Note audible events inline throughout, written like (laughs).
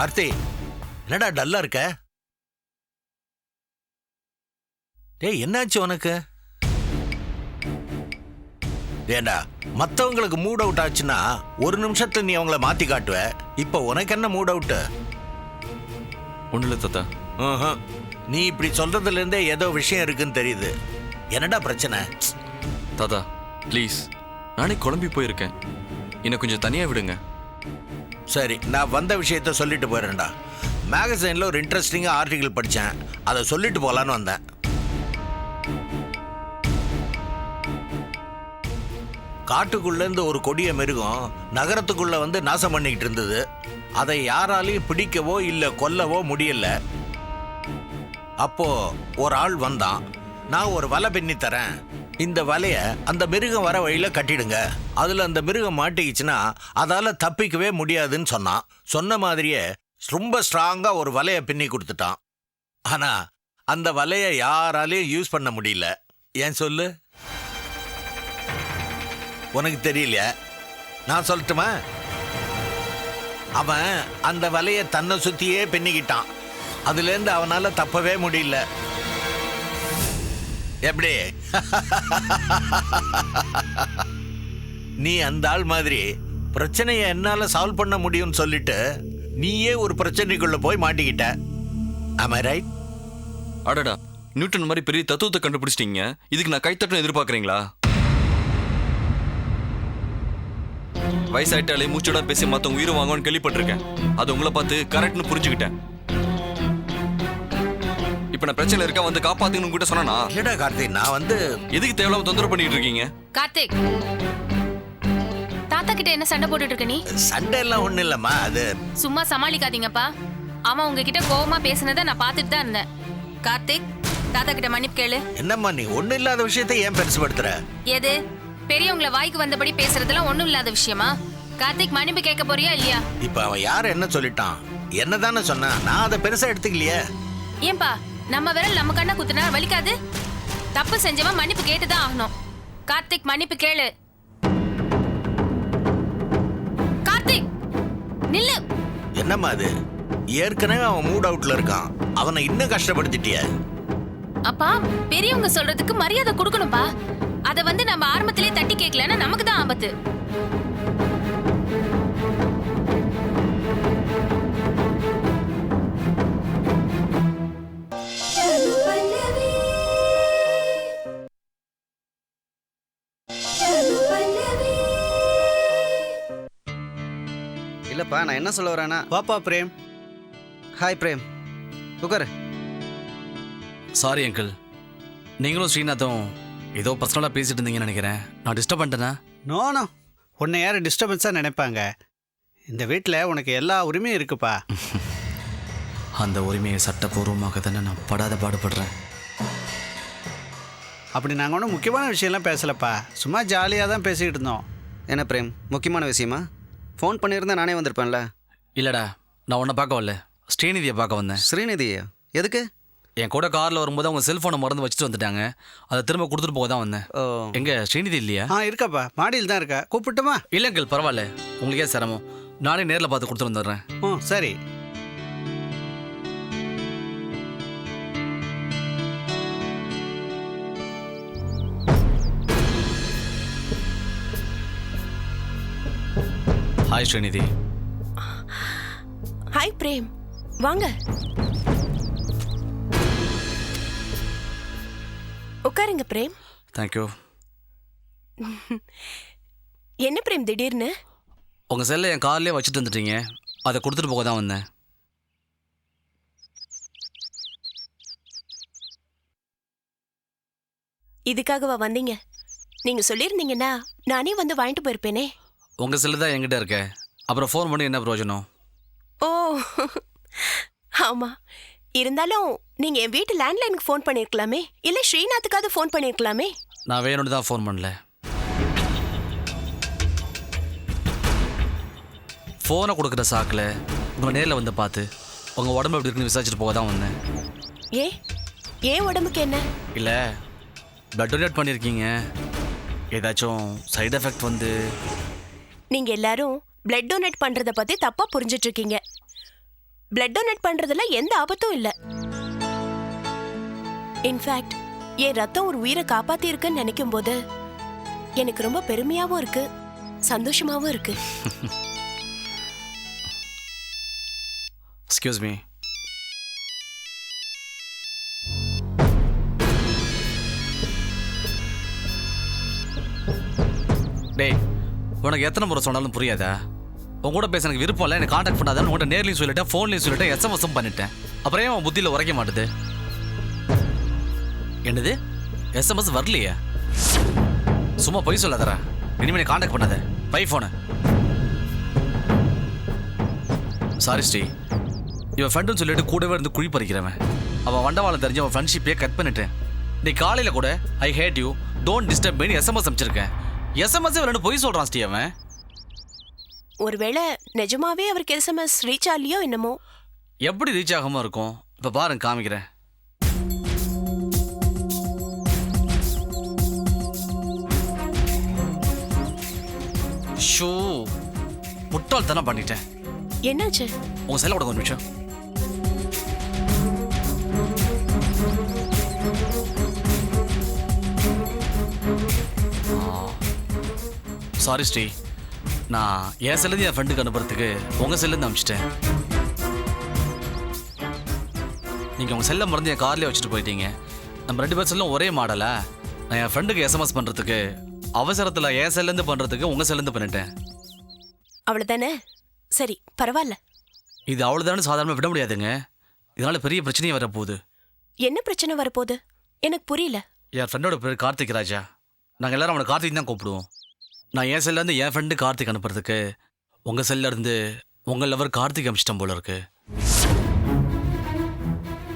கார்த்தி என்னடா டல்லா இருக்க? டேய் என்னாச்சு உனக்கு? ஏண்டா மத்தவங்களுக்கு மூட் அவுட் ஆச்சுன்னா ஒரு நிமிஷத்துல நீ அவங்கள மாத்தி காட்டுவ. இப்ப உனக்கு என்ன மூட் அவுட் ஒன்றும் இல்லை தாத்தா. நீ இப்படி சொல்றதுல இருந்தே ஏதோ விஷயம் இருக்குன்னு தெரியுது. என்னடா பிரச்சனை? தாத்தா ப்ளீஸ் நானே குழம்பி போயிருக்கேன். என்னை கொஞ்சம் தனியாக விடுங்க. சரி நான் வந்த விஷயத்த சொல்லிட்டு போயிடுறேன்டா. மேகசைனில் ஒரு இன்ட்ரெஸ்டிங்காக ஆர்டிகிள் படித்தேன் அதை சொல்லிட்டு போகலான்னு வந்தேன். காட்டுக்குள்ளேருந்து ஒரு கொடிய மிருகம் நகரத்துக்குள்ளே வந்து நாசம் பண்ணிக்கிட்டு இருந்தது. அதை யாராலையும் பிடிக்கவோ இல்லை கொல்லவோ முடியல. அப்போது ஒரு ஆள் வந்தான். நான் ஒரு வலை பின்னி தரேன். இந்த வலைய அந்த மிருகம் வர வழியில கட்டிடுங்க. அதுல அந்த மிருகம் மாட்டிக்கிச்சுன்னா அதால தப்பிக்கவே முடியாதுன்னு சொன்னான். சொன்ன மாதிரியே ரொம்ப ஸ்ட்ராங்கா ஒரு வலைய பின்னி கொடுத்துட்டான். ஆனா அந்த வலைய யாராலையும் யூஸ் பண்ண முடியல. ஏன் சொல்லு? உனக்கு தெரியலையா? நான் சொல்லட்டுமா? அவன் அந்த வலைய தன்னை சுத்தியே பின்னிக்கிட்டான். அதுலேருந்து அவனால தப்பவே முடியல. எப்படி? நீ அந்த ஆள் மாதிரி பிரச்சனையை என்னால் சால்வ் பண்ண முடியும்னு சொல்லிட்டு நீயே ஒரு பிரச்சனைக்குள்ளே போய் மாட்டிக்கிட்ட. ஆமா ரைட் அடடா நியூட்டன் மாதிரி பெரிய தத்துவத்தை கண்டுபிடிச்சிட்டீங்க. இதுக்கு நான் கைத்தட்டம் எதிர்பார்க்குறீங்களா? வயசாயிட்டாலே மூச்சோட பேசி மற்றவங்க உயிர் வாங்குவான்னு கேள்விப்பட்டிருக்கேன். அது உங்களை பார்த்து கரெக்ட்னு புரிஞ்சுக்கிட்டேன். இப்போ நான் பிரச்சனை இருக்கா வந்து காப்பாத்துங்கன்னு கூட சொன்னா இல்லடா கார்த்தி நான் வந்து எதுக்கு தேவையில்லாம தொந்தரவு பண்ணிட்டு இருக்கீங்க? கார்த்திக் தாத்தா கிட்ட என்ன சண்டை போட்டுட்டு இருக்க நீ? சண்டை எல்லாம் ஒண்ணும் இல்லம்மா அது சும்மா சமாளிக்காதீங்கப்பா. அவன் உங்ககிட்ட கோவமா பேசுனதை நான் பார்த்துட்டு தான் இருந்தேன். கார்த்திக் தாத்தா கிட்ட மன்னிப்பு கேளு. என்னம்மா நீ ஒண்ணும் இல்லாத விஷயத்தை ஏன் பெருசுபடுத்துற? எது? பெரியவங்கள வாய்க்கு வந்தபடி பேசுறதுலாம் ஒண்ணும் இல்லாத விஷயமா? கார்த்திக் மன்னிப்பு கேட்க போறியா இல்லையா? இப்ப அவன் யார் என்ன சொல்லிட்டான்? என்னதானே சொன்னான்? நான் அதை பெருசா எடுத்துக்கலையே. ஏன்பா நம்ம விரல் நம்ம கண்ணை குத்துனா வலிக்காது. தப்பு செஞ்சவன் மன்னிப்பு கேட்டுதான் ஆகணும். கார்த்திக் மன்னிப்பு கேளு. கார்த்திக் நில்லு. என்னம்மா அது? ஏற்கனவே அவன் மூட் அவுட்ல இருக்கான். அவனை இன்னும் கஷ்டப்படுத்திட்டிய? அப்பா பெரியவங்க சொல்றதுக்கு மரியாதை கொடுக்கணும்பா. அத வந்து நம்ம ஆரம்பத்திலே தட்டி கேட்கலன்னா நமக்கு தான் ஆபத்து. இல்லப்பா நான் என்ன சொல்ல வரேன்னா வாப்பா பிரேம். ஹாய் பிரேம். உட்காரு. சாரி அங்கிள் நீங்களும் ஸ்ரீநாத்தும் ஏதோ பர்சனலாக பேசிட்டு இருந்தீங்கன்னு நினைக்கிறேன். நான் டிஸ்டர்ப் பண்ணிட்டேனா? நோ நோ உன்னை யார் டிஸ்டர்பன்ஸாக நினைப்பாங்க? இந்த வீட்டில் உனக்கு எல்லா உரிமையும் இருக்குப்பா. (laughs) அந்த உரிமையை சட்டப்பூர்வமாக தானே நான் படாத பாடுபடுறேன். அப்படி நாங்கள் ஒன்றும் முக்கியமான விஷயம்லாம் பேசலப்பா. சும்மா ஜாலியாக தான் பேசிக்கிட்டு இருந்தோம். என்ன பிரேம் முக்கியமான விஷயமா? ஃபோன் பண்ணியிருந்தா நானே வந்திருப்பேன்ல. இல்லைடா நான் உன்னை பார்க்க வரல. ஸ்ரீநிதியை பார்க்க வந்தேன். ஸ்ரீநிதியா? எதுக்கு? என் கூட காரில் வரும்போது அவங்க செல்ஃபோனை மறந்து வச்சுட்டு வந்துட்டாங்க. அதை திரும்ப கொடுத்துட்டு போக தான் வந்தேன். எங்க ஸ்ரீநிதி இல்லையா? ஆ இருக்காப்பா. மாடியில் தான் இருக்கா. கூப்பிட்டுமா? இல்லை அங்கிள் பரவாயில்ல. உங்களுக்கே சிரமம். நானே நேரில் பார்த்து கொடுத்துட்டு வந்துடுறேன். ம் சரி. ஹாய் ஸ்ரீநிதி ஹாய் பிரேம் வாங்க. உட்காருங்க பிரேம் தேங்க்யூ (laughs) என்ன பிரேம் திடீர்னு? உங்கள் செல்லை என் கார்லேயே வச்சுட்டு வந்துட்டீங்க. அதை கொடுத்துட்டு போக தான் வந்தேன். இதுக்காகவா வந்தீங்க? நீங்க சொல்லியிருந்தீங்கன்னா நானே வந்து வாங்கிட்டு போயிருப்பேனே. உங்கள் செல்லு தான் என்கிட்ட இருக்க. அப்புறம் ஃபோன் பண்ணி என்ன பிரயோஜனம்? ஓ ஆமா. இருந்தாலும் நீங்க என் வீட்டு லேண்ட்லைனுக்கு ஃபோன் பண்ணிருக்கலாமே? இல்ல ஸ்ரீநாத்துக்காவது ஃபோன் பண்ணிருக்கலாமே? நான் வேணும்னு தான் ஃபோன் பண்ணல. ஃபோனை கொடுக்குற சாக்கில் உங்களை நேரில் வந்து பார்த்து உங்கள் உடம்பு எப்படி இருக்குன்னு விசாரிச்சுட்டு போக தான் வந்தேன். ஏ ஏன் உடம்புக்கு என்ன? இல்லை பிளட் டொனேட் பண்ணியிருக்கீங்க ஏதாச்சும் சைடு எஃபெக்ட் வந்து நீங்க எல்லாரும் பிளட் டொனேட் பண்றத பத்தி தப்பா புரிஞ்சிட்டு இருக்கீங்க பிளட் டொனேட் பண்றதுல எந்த ஆபத்தும் இல்ல. இன்ஃபேக்ட் என் ரத்தம் ஒரு உயிரை காப்பாத்தி இருக்குன்னு நினைக்கும் போது எனக்கு ரொம்ப பெருமையாவும் இருக்கு சந்தோஷமாவும் இருக்கு. (laughs) எக்ஸ்கியூஸ் மீ டேய். உனக்கு எத்தனை முறை சொன்னாலும் புரியாதா? உன் கூட பேச எனக்கு விருப்பம் இல்லை எனக்கு காண்டாக்ட் பண்ணாதான்னு உங்கள்கிட்ட நேர்லையும் சொல்லிட்டேன் ஃபோன்லையும் சொல்லிட்டேன் எஸ்எம்எஸும் பண்ணிட்டேன். அப்புறம் ஏன் உன் புத்தியில் உரைக்க மாட்டுது? என்னது? எஸ்எம்எஸ் வரலையே? சும்மா பொய் சொல்லாதரா இனிமேல் காண்டாக்ட் பண்ணாத. Bye phone sorry Sri. இவன் ஃப்ரெண்டுன்னு சொல்லிட்டு கூடவே இருந்து குழி பறிக்கிறவன். அவன் வண்டவாளம் தெரிஞ்சு அவன் ஃப்ரெண்ட்ஷிப்பே கட் பண்ணிட்டேன். நீ காலையில் கூட I hate you don't disturb mean SMS அனுப்பிச்சிருக்கேன். SMS ரெண்டு பொய் சொல்கிறான் ஸ்ரீ அவன். ஒருவேளை நிஜமாவே அவருக்கு எஸ்எம்எஸ் ரீச் ஆகலையோ என்னமோ? எப்படி ரீச் ஆகாம இருக்கும்? இப்போ பாருங்க காமிக்கிறேன். ஷோ முட்டாள்தனம் பண்ணிட்டேன். என்னாச்சு? உங்க செல்ல கொடுங்க ஒரு நிமிஷம். சாரி ஸ்ரீ நான் என் செல்லுந்து என் ஃப்ரெண்டுக்கு அனுப்புறதுக்கு உங்க செல்லுந்து அனுப்பிச்சிட்டேன். நீங்கள் உங்கள் செல்லை மறந்து என் கார்லேயே வச்சுட்டு போயிட்டீங்க. நம்ம ரெண்டு பேர் செல்லும் ஒரே மாடலா? நான் என் ஃப்ரெண்டுக்கு எஸ்எம்எஸ் பண்ணுறதுக்கு அவசரத்தில் என் செல்லேருந்து பண்ணுறதுக்கு உங்கள் செல்லேருந்து பண்ணிட்டேன். அவ்வளவுதானே? சரி பரவாயில்ல. இது அவ்வளோதானு சாதாரணமாக விட முடியாதுங்க. இதனால் பெரிய பிரச்சனையே வரப்போகுது. என்ன பிரச்சனை வரப்போகுது? எனக்கு புரியல. என் ஃப்ரெண்டோட பேர் கார்த்திக் ராஜா. நாங்கள் எல்லாரும் அவனை கார்த்திக் தான் கூப்பிடுவோம். நான் என் செல்லேருந்து என் ஃப்ரெண்டு கார்த்திக் அனுப்புறதுக்கு உங்கள் செல்லேருந்து உங்கள் லவர் கார்த்திக் அனுப்பிச்சிட்டேன் போல இருக்கு.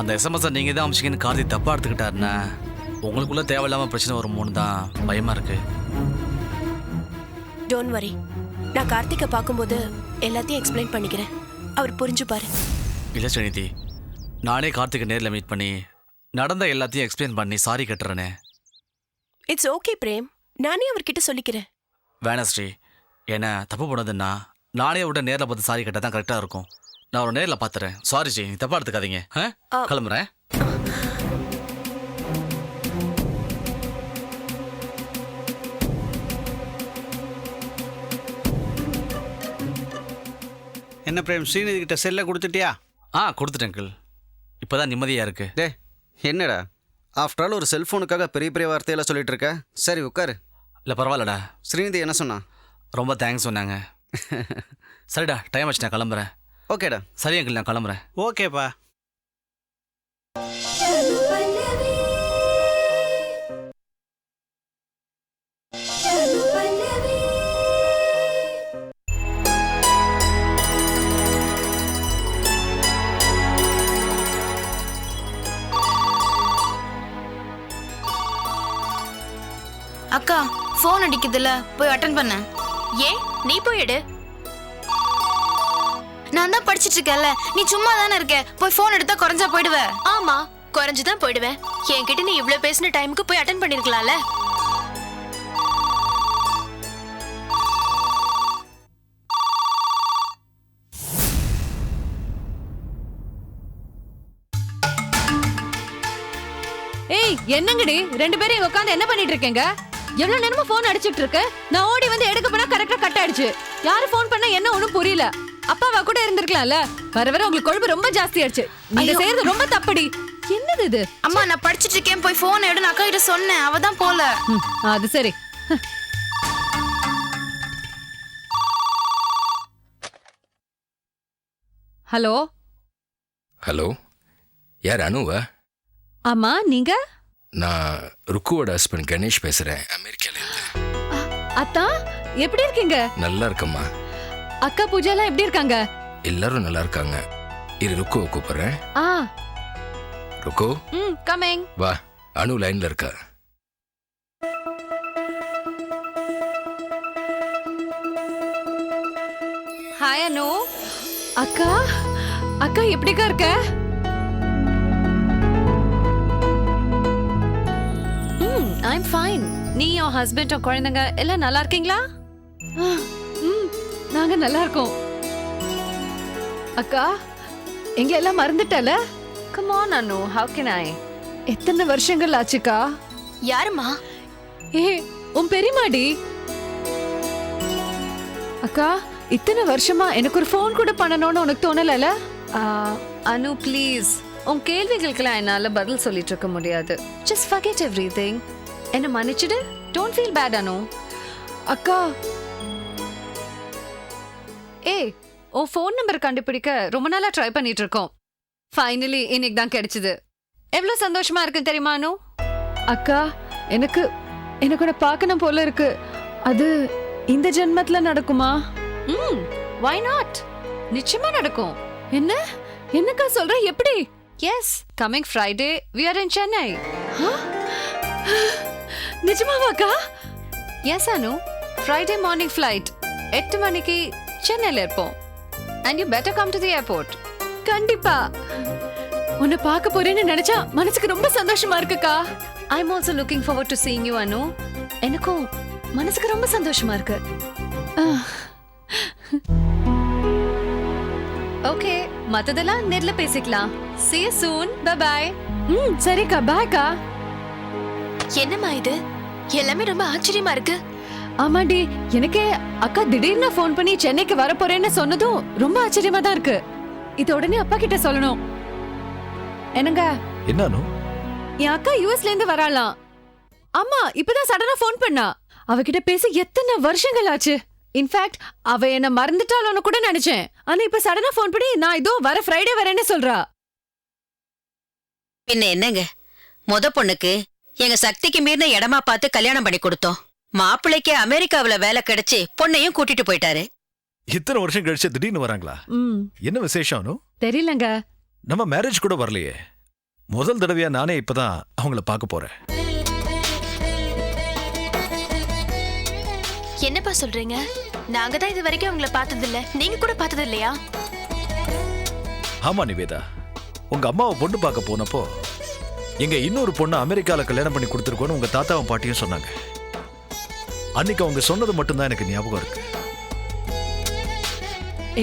அந்த எஸ்எம்எஸை நீங்கள் தான் அமிச்சிங்கன்னு கார்த்திக் தப்பாக எடுத்துக்கிட்டாருன்னா உங்களுக்குள்ள தேவையில்லாமல் பிரச்சனை வருமோன்னு தான் பயமாக இருக்கு. டோன்ட் வரி நான் கார்த்திகை பார்க்கும்போது எல்லாத்தையும் எக்ஸ்பிளைன் பண்ணிக்கிறேன். அவர் புரிஞ்சுப்பாரு. இல்லை ஸ்ரீநிதி நானே கார்த்திகை நேரில் மீட் பண்ணி நடந்த எல்லாத்தையும் எக்ஸ்பிளைன் பண்ணி சாரி கட்டுறேனே. It's okay Prem. நானே அவர்கிட்ட சொல்லிக்கிறேன். வேணாம் ஸ்ரீ என்ன தப்பு பண்ணதுன்னா நானே விட நேரில் பார்த்து சாரி கட்ட தான் கரெக்டாக இருக்கும். நான் ஒரு நேரில் பார்த்துறேன். சாரி ஸ்ரீ நீ தப்பாக எடுத்துக்காதீங்க. ஆ? கிளம்புறேன். என்ன பிரேம் ஸ்ரீநிதி கிட்ட செல்லை கொடுத்துட்டியா? ஆ கொடுத்துட்டேன் அங்கிள் இப்போ தான் நிம்மதியாக இருக்கு. டே என்னடா? ஆஃப்டர் ஆல் ஒரு செல்ஃபோனுக்காக பெரிய பெரிய வார்த்தையெல்லாம் சொல்லிட்டு இருக்க. சரி உட்காரு. இல்லை பரவாயில்லடா. ஸ்ரீநிதி என்ன சொன்னா? ரொம்ப தேங்க்ஸ் சொன்னாங்க. (laughs) சரிடா டைம் ஆச்சு நான் கிளம்புறேன். ஓகேடா. சரி அங்கிள் நான் கிளம்புறேன். ஓகேப்பா. ஃபோன் அடிக்குதுல்ல போய் அட்டன் பண்ண. ஏன் நீ போய் எடு. நான் தான் படிச்சிட்டு இருக்கேன்ல. நீ சும்மா தானே இருக்க? போய் ஃபோன் எடுத்தா குறைஞ்சா போயிடுவ. ஆமா குறைஞ்சுதான் போயிடுவேன். என்கிட்ட நீ இவ்ளோ பேசின டைமுக்கு போய் அட்டன் பண்ணிருக்கலாம்ல. ஏய் என்னங்கடி? ரெண்டு பேரும் இங்க உட்காந்து என்ன பண்ணிட்டு இருக்கீங்க? எவ்வளவு நேரமா போன் அடிச்சிட்டு இருக்க? நான் ஓடி வந்து எடுக்க போனா கரெக்டா கட் ஆயிடுச்சு. யாரு போன் பண்ணா என்ன ஒண்ணும் புரியல. அப்பாவா கூட இருந்திருக்கலாம்ல. வர வர உங்களுக்கு கொழுப்பு ரொம்ப ஜாஸ்தி ஆயிடுச்சு. நீங்க. செய்யறது ரொம்ப தப்படி. என்னது இது? அம்மா நான் படிச்சிட்டு இருக்கேன். போய் ஃபோன் எடு. நான் அக்கா கிட்ட சொன்னேன். அவ தான் போல. அது சரி. ஹலோ? ஹலோ? யார் அனுவா? ஆமா நீங்க? நான் ருக்குவோட ஹஸ்பண்ட் கணேஷ் பேசுகிறேன் அமெரிக்காலேருந்து அத்தா எப்படி இருக்கீங்க? நல்லா இருக்கம்மா அக்கா பூஜா எல்லாம் எப்படி இருக்காங்க? எல்லாரும் நல்லா இருக்காங்க இரு ருக்குவை கூப்பிட்றேன். ஆ. ருக்கு? ம் கமிங் வா அனு லைனில் இருக்கா. ஹாய் அனு. அக்கா அக்கா எப்படிக்கா இருக்க? ஐம் ஃபைன் நீ உன் ஹஸ்பண்ட் உன் குழந்தைங்க எல்லாம் நல்லா இருக்கீங்களா? ம் நாங்க நல்லா இருக்கோம். அக்கா எங்க எல்லாம் மறந்துட்டல? Come on Anu. How can I எத்தனை வருஷங்கள் ஆச்சுக்கா? யாருமா ஏ உன் பெரியமாடி அக்கா இத்தனை வருஷமா எனக்கு ஒரு ஃபோன் கூட பண்ணணும்னு உனக்கு தோணலல? அனு ப்ளீஸ் உன் கேள்விகளுக்கெல்லாம் என்னால பதில் சொல்லிட்டு இருக்க முடியாது. ஜஸ்ட் ஃபர்கெட் எவ்ரி திங் என்ன மன்னிச்சிடு? Don't feel bad Anu. அக்கா. ஏய் உன் ஃபோன் நம்பர் கண்டுபிடிக்க ரொம்ப நாளா ட்ரை பண்ணிட்டு இருக்கோம் ஃபைனலி இன்னைக்கு தான் கிடைச்சது. எவ்வளவு சந்தோஷமா இருக்கு தெரியுமா அனு? அக்கா எனக்கு எனக்கு உன்னை பார்க்கணும் போல இருக்கு. அது இந்த ஜென்மத்துல நடக்குமா? ம் வை நாட் நிச்சயமா நடக்கும். என்ன? என்னக்கா சொல்ற? எப்படி? Yes coming Friday we are in Chennai நிஜமாவாக்கா? Yes Anu Friday morning flight எட்டு மணிக்கு சென்னையில் இருப்போம். And you better come to the airport கண்டிப்பா. உன்னை பார்க்க போறேன்னு நினைச்சா மனசுக்கு ரொம்ப சந்தோஷமா இருக்குக்கா. I am also looking forward to seeing you Anu எனக்கும் மனசுக்கு ரொம்ப சந்தோஷமா இருக்கு. ஓகே மத்ததெல்லாம் நேர்ல பேசிக்கலாம். See you soon. Bye bye ம் சரிக்கா. பாய்க்கா என்னம்மா இது? எல்லாமே ரொம்ப ஆச்சரியமா இருக்கு. ஆமாடி எனக்கே அக்கா திடீர்னு ஃபோன் பண்ணி சென்னைக்கு வர போறேன்னு சொன்னதும் ரொம்ப ஆச்சரியமா தான் இருக்கு. இத உடனே அப்பா கிட்ட சொல்லணும். என்னங்க? என்னானு என் அக்கா யுஎஸ்ல இருந்து வராளாம் ஆமா இப்பதான் சடனா ஃபோன் பண்ணா. அவகிட்ட பேசி எத்தனை வருஷங்கள் ஆச்சு? இன்ஃபேக்ட் அவ என்ன மறந்துட்டாளோன்னு கூட நினைச்சேன். ஆனா இப்ப சடனா ஃபோன் பண்ணி நான் இதோ வர ஃப்ரைடே வரேன்னு சொல்றா. பின்ன என்னங்க? முத பொண்ணுக்கு எங்க சக்திக்கு மீறின இடமா பார்த்து கல்யாணம் பண்ணி கொடுத்தோம். மாப்பிள்ளைக்கு அமெரிக்காவுல வேலை கிடைச்சு பொண்ணையும் கூட்டிட்டு போயிட்டாரு. இத்தனை வருஷம் கழிச்சு திடீர்னு வராங்களா? ம். என்ன விசேஷம் தெரியலங்க. நம்ம மேரேஜ் கூட வரலையே. முதல் தடவையா நானே இப்பதான் அவங்கள பார்க்க போறேன். என்னப்பா சொல்றீங்க? நாங்க தான் இது வரைக்கும் உங்களை பார்த்தது இல்ல நீங்க கூட பார்த்தது இல்லையா ஆமா நிவேதா. உங்க அம்மாவை பொண்ணு பார்க்க போனப்போ எங்க இன்னொரு பொண்ணு அமெரிக்கால கல்யாணம் பண்ணி கொடுத்துருக்கோன்னு உங்க தாத்தாவும் பாட்டியும் சொன்னாங்க. அன்னைக்கு அவங்க சொன்னது மட்டும்தான் எனக்கு ஞாபகம் இருக்கு.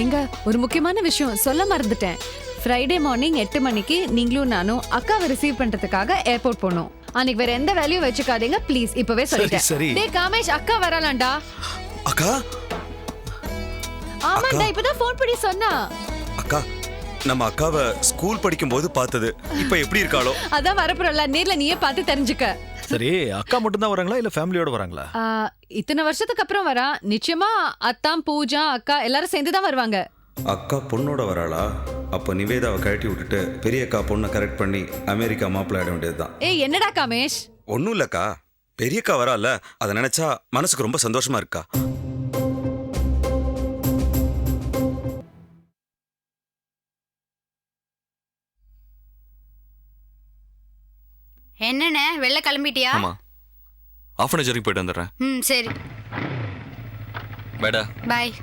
எங்க ஒரு முக்கியமான விஷயம் சொல்ல மறந்துட்டேன். ஃப்ரைடே மார்னிங் எட்டு மணிக்கு நீங்களும் நானும் அக்காவை ரிசீவ் பண்றதுக்காக ஏர்போர்ட் போகணும் அன்னைக்கு வேற எந்த வேலையும் வச்சுக்காதீங்க ப்ளீஸ் இப்பவே சொல்லிட்டேன். சரி. டேய் காமேஷ் அக்கா வரலாம்டா அக்கா? ஆமாண்டா இப்பதான் ஃபோன் பண்ணி சொன்னா. அக்கா நம்ம அக்காவை ஸ்கூல் படிக்கும்போது பார்த்தது. இப்ப எப்படி இருக்காளோ? அதான் வரப்போறல நேர்ல நீயே பார்த்து தெரிஞ்சுக்க. சரி அக்கா மட்டும்தான் வராங்களா இல்ல ஃபேமிலியோட வராங்களா? ஆ, இத்தனை வருஷத்துக்கு அப்புறம் வரா. நிச்சயமா அத்தான் பூஜா அக்கா எல்லாரும் சேர்ந்து தான் வருவாங்க. அக்கா பொண்ணோட வராளா? அப்போ நிவேதாவை கழட்டி விட்டுட்டு பெரிய அக்கா பொண்ணை கரெக்ட் பண்ணி அமெரிக்கா மாப்பிள்ள ஆட வேண்டியதுதான். ஏய் என்னடா காமேஷ்? ஒன்றும் இல்லக்கா. பெரியக்கா வரால அதை நினைச்சா மனசுக்கு ரொம்ப சந்தோஷமா இருக்கா? என்னண்ணே வெளில கிளம்பிட்டியா? ஆமா. ஆஃப் அன் வரைக்கும் போயிட்டு வந்துடுறேன். ம் சரி. பேடா பாய்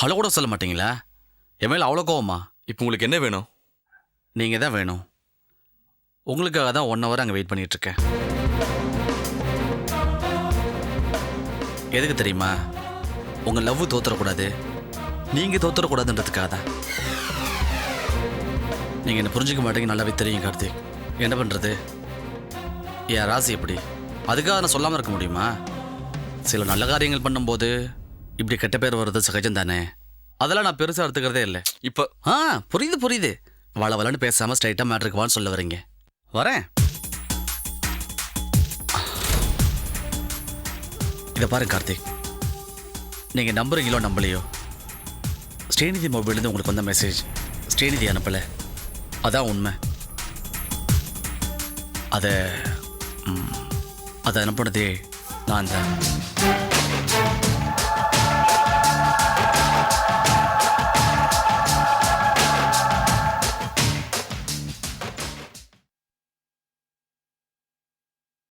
ஹலோ கூட சொல்ல மாட்டீங்களா? என் மேல அவ்வளோ கோவமா? இப்போ உங்களுக்கு என்ன வேணும்? நீங்க தான் வேணும். உங்களுக்காக தான் ஒன் ஹவர் அங்கே வெயிட் பண்ணிட்டு இருக்கேன். எதுக்கு தெரியுமா? உங்க லவ் தோத்துறக்கூடாது. நீங்க தோத்துறக்கூடாதுன்றதுக்காக தான். நீங்க என்ன புரிஞ்சுக்க மாட்டீங்க நல்லாவே தெரியும் கார்த்திக். என்ன பண்றது? என் ராசி எப்படி? அதுக்காக நான் சொல்லாமல் இருக்க முடியுமா? சில நல்ல காரியங்கள் பண்ணும்போது இப்படி கெட்ட பேர் வர்றது சகஜம் தானே அதெல்லாம் நான் பெருசாக எடுத்துக்கிறதே இல்லை. இப்போ ஆ புரியுது புரியுது. வள வளன்னு பேசாம ஸ்ட்ரைட்டா மேட்ருக்கு வான்னு சொல்ல வரீங்க. வரேன். இதை பாரு கார்த்திக். நீங்க நம்புறீங்களோ நம்பலையோ? ஸ்ரீநிதி மொபைல்லேருந்து உங்களுக்கு வந்த மெசேஜ் ஸ்ரீநிதி அனுப்பல. அதான் உண்மை. அதை அதை அனுப்புனதே நான் தான்.